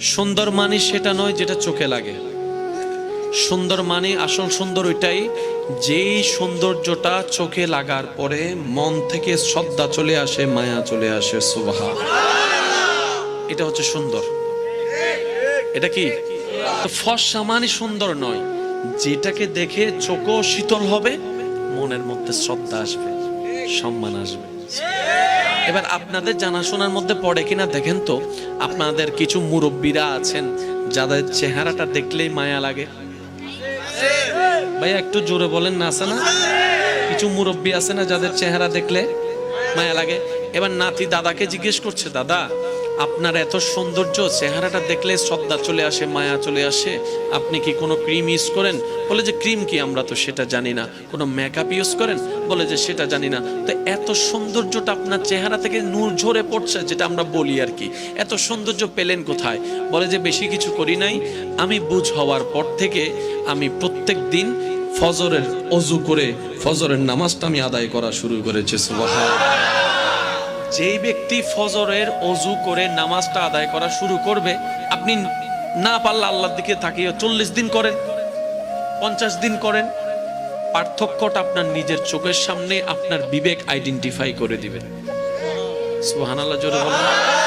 সুন্দর মানে সেটা নয় যেটা চোখে লাগে। সুন্দর মানে আসল সুন্দর ওইটাই, যেই সৌন্দর্যটা চোখে লাগার পরে মন থেকে শ্রদ্ধা চলে আসে, মায়া চলে আসে সুবাহা এটা হচ্ছে সুন্দর। এটা কি? তো ফর্সা মানে সুন্দর নয়। যেটাকে দেখে চোখও শীতল হবে, মনের মধ্যে শ্রদ্ধা আসবে, সম্মান আসবে। এবার আপনাদের জানাশোনার মধ্যে পড়ে কিনা দেখেন তো। আপনাদের কিছু মুরব্বীরা আছেন, যাদের চেহারাটা দেখলেই মায়া লাগে। ভাইয়া, একটু জোরে বলেন না, আছে না? কিছু মুরব্বী আছে না যাদের চেহারা দেখলে মায়া লাগে? এবার নাতি দাদাকে জিজ্ঞেস করছে, দাদা আপনার এত সৌন্দর্য, চেহারাটা দেখলে শ্রদ্ধা চলে আসে, মায়া চলে আসে। আপনি কি কোনো ক্রিম ইউজ করেন? বলে যে ক্রিম কি আমরা তো সেটা জানি না। কোনো মেকআপ ইউজ করেন? বলে যে সেটা জানি না। তো এত সৌন্দর্যটা আপনার চেহারা থেকে নূর ঝরে পড়ছে, যেটা আমরা বলি আর কি। এত সৌন্দর্য পেলেন কোথায়? বলে যে বেশি কিছু করি নাই। আমি বুঝ হওয়ার পর থেকে আমি প্রত্যেক দিন ফজরের অজু করে, ফজরের নামাজটা আমি আদায় করা শুরু করেছি সুবহান যেই ব্যক্তি ফজরের অজু করে নামাজটা আদায় করা শুরু করবে, আপনি না পারলে আল্লাহর দিকে থাকিয়ে চল্লিশ দিন করেন, পঞ্চাশ দিন করেন, পার্থক্যটা আপনার নিজের চোখের সামনে, আপনার বিবেক আইডেন্টিফাই করে দিবেন। সুহান আল্লাহ জোরে বলেন।